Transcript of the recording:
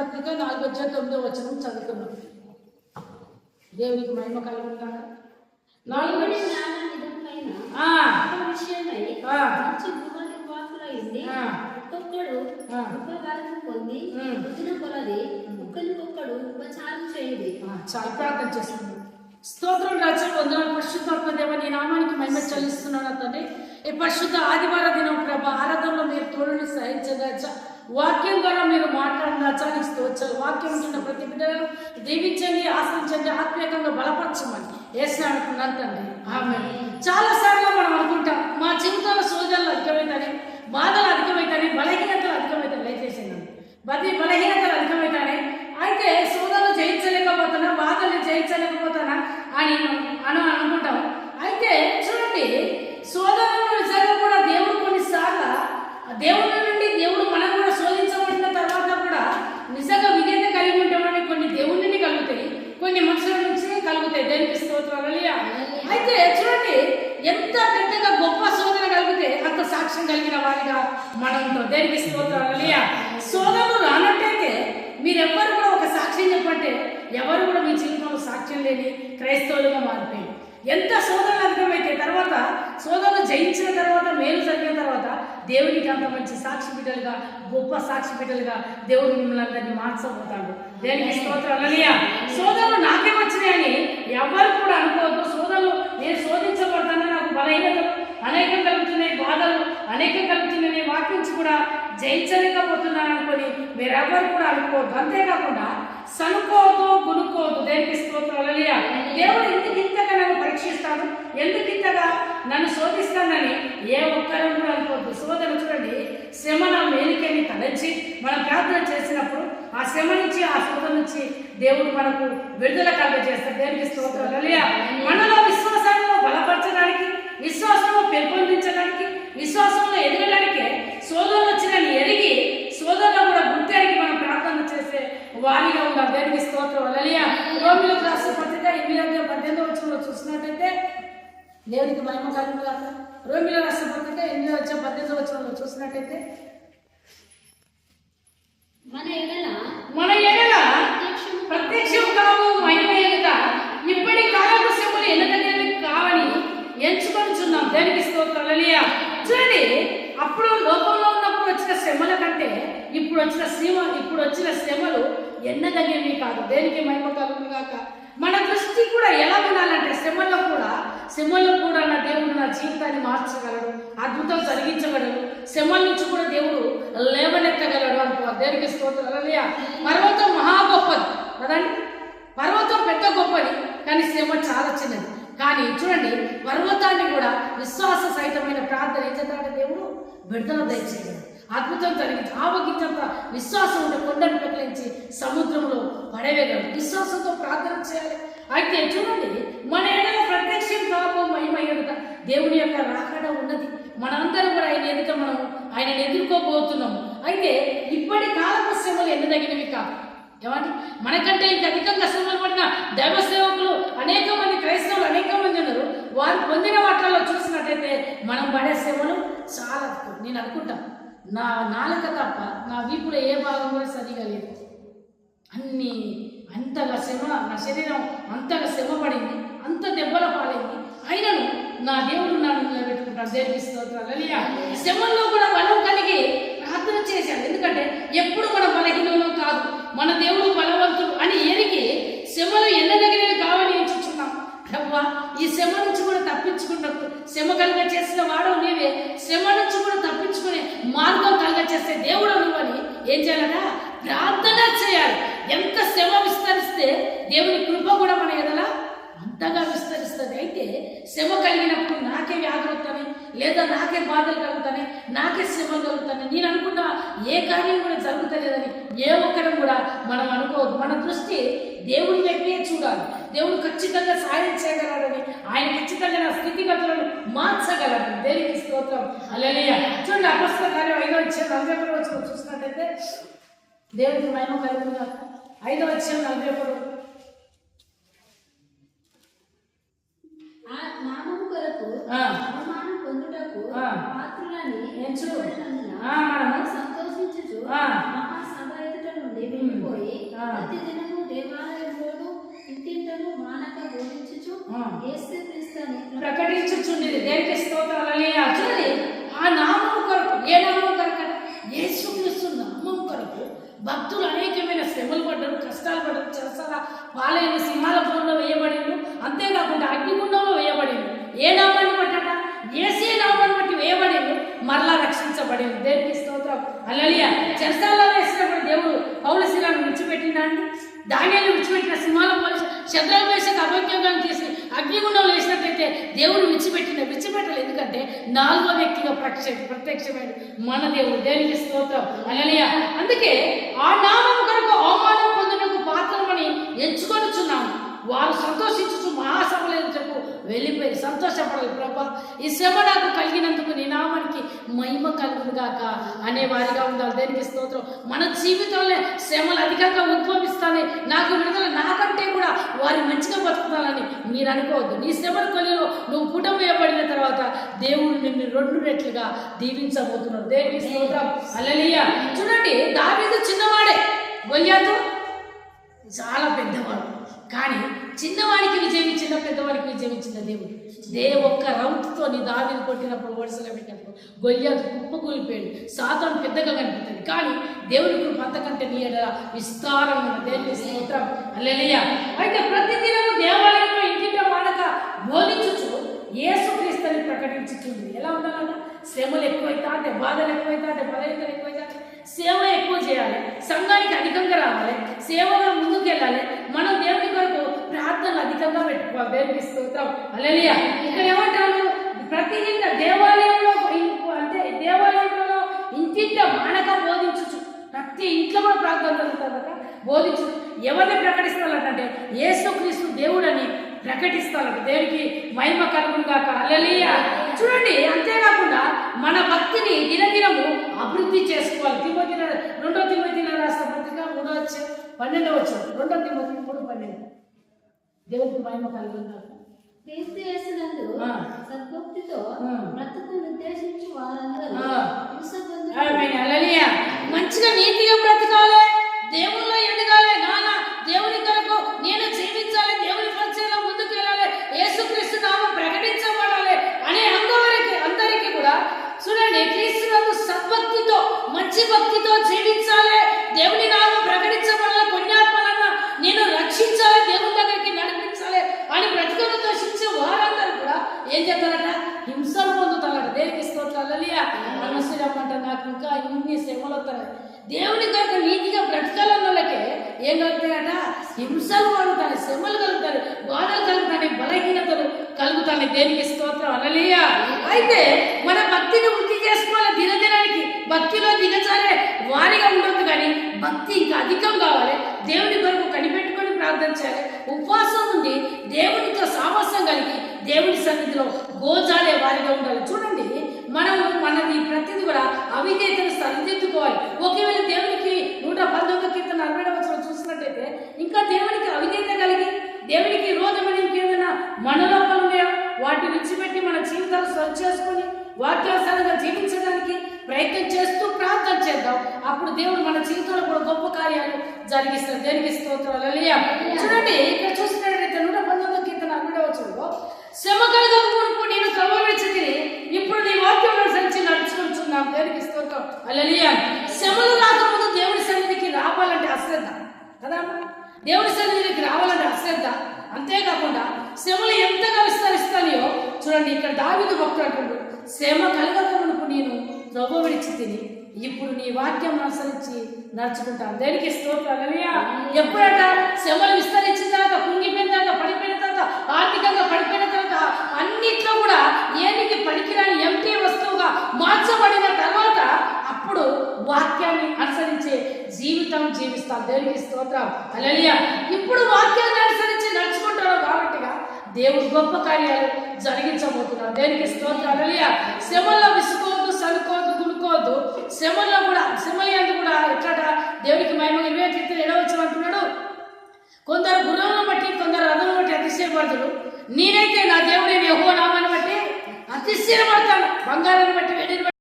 పత్రిక నాలుగు వచ్చే తొమ్మిదో వచనం చదువుకున్నాం దేవునికి మహిమ కలుగుతాక నాలుగు. ఒక్కొక్కడు పొంది కొలది ఉపచారం చేయండి. చాలా ప్రార్థన స్తోత్రం రాజు వందనాలు. పరిశుద్ధాత్మ దేవ నీ నామానికి మహిమ చెల్లిస్తున్నాను తండ్రి. ఈ పరిశుద్ధ ఆదివార దినం ప్రభ ఆరాధనలో మీరు తోడుని సహించగచ్చా వాక్యం ద్వారా మీరు మాట్లాడిన నీకు స్తోత్రాలు. వాక్యం ఉంటున్న ప్రతి బిడ్డలను దీవించండి ఆశ్రయించండి ఆత్మీయంగా బలపరచమని వేసినాడుకున్నాను తండ్రి ఆమె చాలా సార్లు మనం అనుకుంటాం మా జీవితంలో సోదరులు అధికమైతాయి బాధలు అధికమైతాయి బలహీనతలు అధికమైతాయి దయచేసి బది బలహీన అధికమైతాయి అయితే సోదరులు జయించలేకపోతున్నా బాధలు జయించలేకపోతున్నా అని అని అనుకుంటాం అయితే చూడండి సోదరులు నిజంగా కూడా దేవుడు కొన్నిసార్లు ఆ దేవుడి నుండి దేవుడు మనం కూడా శోధించబడిన తర్వాత కూడా నిజంగా విధేయత కలిగి ఉంటామని కొన్ని దేవుడి నుండి కలుగుతాయి కొన్ని మనుషుల నుంచి కలుగుతాయి దేనికి స్తోత్రాలు హల్లెలూయా. అయితే చూడండి ఎంత పెద్దగా గొప్ప శోధన కలిగితే అంత సాక్ష్యం కలిగిన వారిగా మనం ఉంటాం దేనికి స్తోత్రాలు హల్లెలూయా. శోధనలు రానట్టయితే మీరెవ్వరు కూడా ఒక సాక్ష్యం చెప్పంటే ఎవరు కూడా మీ జీవితంలో సాక్ష్యం లేని క్రైస్తవులుగా మారిపోయింది ఎంత శోధనలు అధికమైతే తర్వాత శోధనలు జయించిన తర్వాత మేలు జరిగిన తర్వాత దేవునికి అంత మంచి సాక్షి బిడ్డలుగా గొప్ప సాక్షి బిడ్డలుగా దేవుడు మిమ్మల్ని అందరినీ మార్చబోతాడు. దేనికి స్తోత్రం. సోదరులు శోధనలు నాకే వచ్చినాయని ఎవరు కూడా అనుకోవద్దు శోధనలు నేను శోధించబడతాను నాకు బలహీనతలు అనేకం కలుగుతున్నాయి బాధలు అనేకం కలుగుతున్నాయి వాటి నుంచి కూడా జయించలేకపోతున్నాను అనుకొని మీరెవ్వరు కూడా అనుకోవద్దు అంతేకాకుండా సనుకోవద్దు గునుకోవద్దు. దేనికి స్తోత్రాలలియా దేవుడు ఎందుకు ఇంతగా నన్ను పరీక్షిస్తాడు? ఎందుకు ఇంతగా నన్ను శోధిస్తానని ఏ ఒక్కరూ కూడా అనుకోవద్దు. శోధన చూడండి శ్రమ నా మేలికని తలంచి మనం ప్రార్థన చేసినప్పుడు ఆ శ్రమ నుంచి ఆ శోధన నుంచి దేవుడు మనకు విడుదల కలుగజేస్తాడు. దేనికి స్తోత్రాలలియా మనలో విశ్వాసాన్ని బలపరచడానికి విశ్వాసంలో పెంపొందించడానికి విశ్వాసంలో ఎదుగు సోదరులు వచ్చినని ఎరిగి సోదరులు కూడా గుర్తెరిగి మనం ప్రార్థన వారిగా ఉండాలి దేనికి స్తోత్రం. అలలియా రోమిలకు రాష్ట్ర పత్రిక ఎనిమిది వందల పద్దెనిమిది వచ్చిన చూసినట్టయితే దేవునికి మహిమ కలుగు కాక రోమిల రాష్ట్ర పత్రిక ఎనిమిది వచ్చే పద్దెనిమిది వచ్చిన చూసినట్టయితే మన ఎడల మన ఎడల ప్రత్యక్షం కావు మహిమ ఎదుట ఇప్పటి శ్రమలు ఎన్నదగ్గరవి కావని ఎంచుకొనిచున్నాం. దేనికి స్తోత్రం. హల్లెలూయా. చూడండి అప్పుడు లోకంలో ఉన్నప్పుడు వచ్చిన శ్రమల కంటే ఇప్పుడు వచ్చిన శ్రమ ఇప్పుడు వచ్చిన శ్రమలు ఎన్నదగినవి కాదు. దేనికి మహిమ కాక మన దృష్టి కూడా ఎలా ఉండాలంటే శ్రమల్లో కూడా శ్రమల్లో కూడా నా దేవుడు నా జీవితాన్ని మార్చగలడు అద్భుతం జరిగించగలడు. శ్రమల నుంచి కూడా దేవుడు లేవనెత్తగలడు అంటున్నారు. దేనికి స్తోత్రం? పర్వతం మహా గొప్పది. కదండి? పర్వతం పెద్ద గొప్పది కానీ శ్రమ చాలా చిన్నది. కానీ చూడండి పర్వతాన్ని కూడా విశ్వాస సహితమైన ప్రార్థన ఏం దేవుడు విడుదల దయచేయగలడు. అద్భుతం జరిగించి ఆవగించంత విశ్వాసం ఉంటే కొండను పెక్కలించి సముద్రంలో పడవేయగలడు విశ్వాసంతో ప్రార్థన చేయాలి. అయితే చూడండి మన ఎడల ప్రత్యక్షం కాపు మహిమ ఎదుట దేవుని యొక్క రాకడ ఉన్నది. మనందరం కూడా ఆయన ఎదుట మనం ఆయన ఎదుర్కోబోతున్నాము అయితే ఇప్పటి కాలపు శ్రమలు ఎన్నదగినవి కాదు. ఏమంటే మనకంటే ఇంక అధికంగా శ్రమలు పడిన దైవ సేవకులు అనేక మంది క్రైస్తవులు అనేక మంది ఉన్నారు. వారు పొందిన వాటిల్లో చూసినట్టయితే మనం పడే శ్రమలు చాలా నేను అనుకుంటాను నా నాలుక తప్ప నా వీపులో ఏ భాగం కూడా సరిగా లేదు. అన్ని అంతగా శ్రమ నా శరీరం అంతగా శ్రమ పడింది అంత దెబ్బల పాలైంది. అయినను నా దేవుడు నన్ను నిలబెట్టుకుంటాడు. దేవుడికి స్తోత్రాలు. శ్రమల్లో కూడా బలం కలిగి ప్రార్థన చేశాడు. ఎందుకంటే ఎప్పుడు మన బలహీనంలో కాదు మన దేవుడు బలవంతుడు అని ఎరిగి శ్రమలు ఎన్నదగినవి కావని ఎంచుచున్నాం ప్రభా ఈ శ్రమ నుంచి కూడా తప్పించుకున్నప్పుడు శ్రమ కలిగ చేసిన వాడు నీవే శ్రమ నుంచి కూడా తప్పించుకునే మార్గం కలుగ చేసే దేవుడు నువ్వని ఏం చేయాలన్నా ప్రార్థన చేయాలి. ఎంత శ్రమ విస్తరిస్తే దేవుని కృప కూడా మన ఎడల అంతగా విస్తరిస్తుంది. అయితే శ్రమ కలిగినప్పుడు నాకే వ్యాధులు వస్తాయి లేదా నాకే బాధలు కలుగుతాయి నాకే శ్రమ కలుగుతాయి నేను అనుకున్న ఏ కార్యం కూడా జరుగుతలేదని ఏ ఒక్కడం కూడా మనం అనుకోవద్దు. మన దృష్టి దేవుని వైపే చూడాలి దేవుడు ఖచ్చితంగా సాయం చేయగలడని ఆయన ఖచ్చితంగా నా స్థితిగతులను మార్చగలడు దేనికి స్తోత్రం అలలియ చూడండి అపస్త కార్యం ఐదో వచ్చే నలభై ఒకటి వచ్చిన చూసినట్టయితే దేవుడికి మహిమ కలుగుతుందా ఐదో వచ్చే నలభై ఒకటి నామము కొరకు ఆ. అవమానం పొందుటకు ఆ. పాత్రులని సంతోషించుచు. మహాసభ ఎదుట నుండి వెళ్ళిపోయి ఆ. ప్రకటించుచుండేది దేనికి స్తోత్రాలు. చూడండి. ఆ నామం కొరకు ఏ నామం కొరకు? యేసుక్రీస్తు నామం కొరకు భక్తులు అనేకమైన శ్రమలు పడ్డారు కష్టాలు పడ్డారు చెరసాల పాలైన సింహాల పొలంలో వేయబడిండు అంతేకాకుండా అగ్నిగుండంలో వేయబడిండు ఏ నామాన్ని బట్టట ఏసే నామాన్ని బట్టి వేయబడిండు మరలా రక్షించబడింది దేనికి స్తోత్రం. అలలియ చెరసాలలో వేసినప్పుడు దేవుడు పౌలశిలను విడిచిపెట్టిండా అండి? ధాన్యాన్ని విడిచిపెట్టిన సింహాల పోలీసు శబ్దాలు దేవుడు విడిచిపెట్టిన విడిచిపెట్టలేదు. ఎందుకంటే నాలుగో వ్యక్తిగా ప్రత్యక్ష ప్రత్యక్షమైన మన దేవుడు. దేవునికి స్తోత్రం. అలలియ అందుకే ఆ నామం కొరకు అవమానం పొందుటకు పాత్రమని ఎంచుకొనుచున్నాము వారు సంతోషించు మహాసభలు చెప్పు. వెళ్ళిపోయి సంతోషపడదు ప్రభా ఈ శ్రమ నాకు మహిమ కలుగుగాక అనే వారిగా ఉండాలి. దేనికి స్తోత్రం? మన జీవితంలో శ్రమలు అధికంగా ఉద్భవిస్తాయి. నాకు విడుదల నాకంటే కూడా వారు మంచిగా బతుకుతానని మీరు అనుకోవద్దు. నీ శ్రమల కొలిలో నువ్వు పుటం వేయబడిన తర్వాత దేవుడు నిన్ను రెండు రెట్లుగా దీవించబోతున్నాడు. దేనికి స్తోత్రం? అలలియ చూడండి దావీదు చిన్నవాడే. గొల్యాతు చాలా పెద్దవాడు. కానీ చిన్నవాడికి విజయం ఇచ్చిన పెద్దవాడికి విజయం ఇచ్చిన దేవుడు. ఏ ఒక్క రౌతుతో నీ దావిని కొట్టినప్పుడు వరుసగా పెట్టినప్పుడు గొయ్యాదు కుప్పకూలిపోయాడు సాతాను పెద్దగా కనిపిస్తుంది. కానీ దేవుడి కృప అంతకంటే నీ ఎడల విస్తారమైన దేవుని స్తోత్రం. అల్లెలయ్య అయితే ప్రతిదినము దేవాలయంలో ఇంటిలో వాడక బోధించుచు ఏసుక్రీస్తుని ప్రకటించుతుంది ఎలా ఉండాలన్నా? శ్రమలు ఎక్కువైతే అంటే బాధలు ఎక్కువైతే అంటే బలహీనతలు ఎక్కువైతే అంటే సేవ ఎక్కువ చేయాలి. సంఘానికి అధికంగా రావాలి. సేవలో ముందుకెళ్ళాలి. మనం దేవుని కొరకు ప్రార్థనలు అధికంగా పెట్టాలి. దేవునికి స్తోత్రం. అలలియ ఇక్కడ ఏమంటారు? ప్రతి ఇంట దేవాలయంలో అంటే దేవాలయంలో ఇంటింట మానక బోధించచ్చు ప్రతి ఇంట్లో కూడా ప్రార్థన జరుగుతుందట బోధించు. ఎవరిని ప్రకటిస్తానంటే యేసుక్రీస్తు దేవుడని ప్రకటిస్తారట దేవునికి మహిమ కలుగును కాక అలలియ చూడండి అంతేకాకుండా మన భక్తిని దినదినము అభివృద్ధి చేసుకోవాలి. తిమ్మతి రెండో తిమ్మతి రాష్ట్ర పత్రిక మూడో వచ్చే పన్నెండో వచ్చాడు రెండో తిమ్మతి మూడు పన్నెండు. దేవునికి మహిమ కలుగును కాక క్రీస్తు యేసునందు. సద్భక్తితో ఆ. బ్రతుకు నిర్దేశించి వారందరూ. మంచిగా నీతిగా బ్రతకాలి ఇన్ని శ్రమలు వస్తాయి దేవుని కొరకు నీతిగా బ్రతకాలన్న వాళ్ళకే ఏం కలుగుతాయట? హింసలు కలుగుతాయి శ్రమలు కలుగుతాయి బాధలు కలుగుతాయి బలహీనతలు కలుగుతాయి. దేనికి స్తోత్రం. అలలియా అయితే మన భక్తిని వృద్ధి చేసుకోవాలి దినదినానికి భక్తిలో దిగజారే వారిగా ఉండొద్దు కానీ భక్తి ఇంకా అధికం కావాలి. దేవుని కొరకు కనిపెట్టుకొని ప్రార్థన చేయాలి. ఉపవాసం ఉండి దేవునితో సామస్యం కలిగి దేవుని సన్నిధిలో గోజాలే వారిగా ఉండాలి. చూడండి. ప్రతిది కూడా అవిధేతను సరిదిద్దుకోవాలి. ఒకవేళ దేవునికి నూట పంతొమ్మిది కీర్తన అరవై వచ్చిన చూసినట్టయితే ఇంకా దేవునికి అవిధేత కలిగి దేవునికి విరోధమైన ఇంకేమైనా మనలోపాలు ఉన్నాయా? వాటి విడిచిపెట్టి మన జీవితాలు సరి చేసుకొని వాక్యానుసారంగా జీవించడానికి ప్రయత్నం చేస్తూ ప్రార్థన చేద్దాం. అప్పుడు దేవుడు మన జీవితంలో కూడా గొప్ప కార్యాలు జరిగిస్తారు. దేనికి స్తోత్రాలు. చూడండి ఇక్కడ చూసినట్లయితే నూట పంతొమ్మిది కీర్తన అన్నడవ శ్రమ కలగకు నేను కలవరించింది ఇప్పుడు నీ వాక్యం అనుసరించి నడుచుకుంటున్నాం దేనికి స్తోత్రం అలలియా శ్రమలు రాకముందు దేవుని సన్నిధికి రావాలంటే అశ్రద్ధ కదా? దేవుని సన్నిధికి రావాలంటే అశ్రద్ధ. అంతేకాకుండా శ్రమలు ఎంతగా విస్తరిస్తాయో చూడండి ఇక్కడ దావిదు భక్తుడు శ్రమ కలగకమునుకు నేను త్రవ్వ విడిచి తిని ఇప్పుడు నీ వాక్యం అనుసరించి నడుచుకుంటాను. దేనికి స్తోత్రాలయ్యా ఎప్పుడట? శ్రమలు విస్తరించిన తర్వాత కుంగిపోయిన తర్వాత పడిపోయిన తర్వాత ఆర్థికంగా పడిపోయిన తర్వాత అన్నిట్లో కూడా ఏనికి పనికిరాని ఎంటీ వస్తువుగా మార్చబడిన తర్వాత అప్పుడు వాక్యాన్ని అనుసరించే జీవితం జీవిస్తాం దేవునికి స్తోత్రం. అలలియ ఇప్పుడు వాక్యాన్ని అనుసరించి నడుచుకుంటారు కాబట్టిగా దేవుడు గొప్ప కార్యాలు జరిగించబోతున్నారు దేనికి స్తోత్రం. అలలియ శ్రమల్లో విసుకోవద్దు సనుకోవద్దు గునుకోవద్దు శ్రమల్లో కూడా శ్రమలు కూడా ఎట్లా దేవునికి మహిమ ఇరవై కీర్తన ఎడవచ్చు అంటున్నాడు కొందరు గుర్రమును బట్టి కొందరు రథమును బట్టి అతిశయపడతారు నేనైతే నా దేవుడిని యెహోవా నామాన్ని బట్టి అతిశయపడతాను బంగారాన్ని బట్టి వెండిని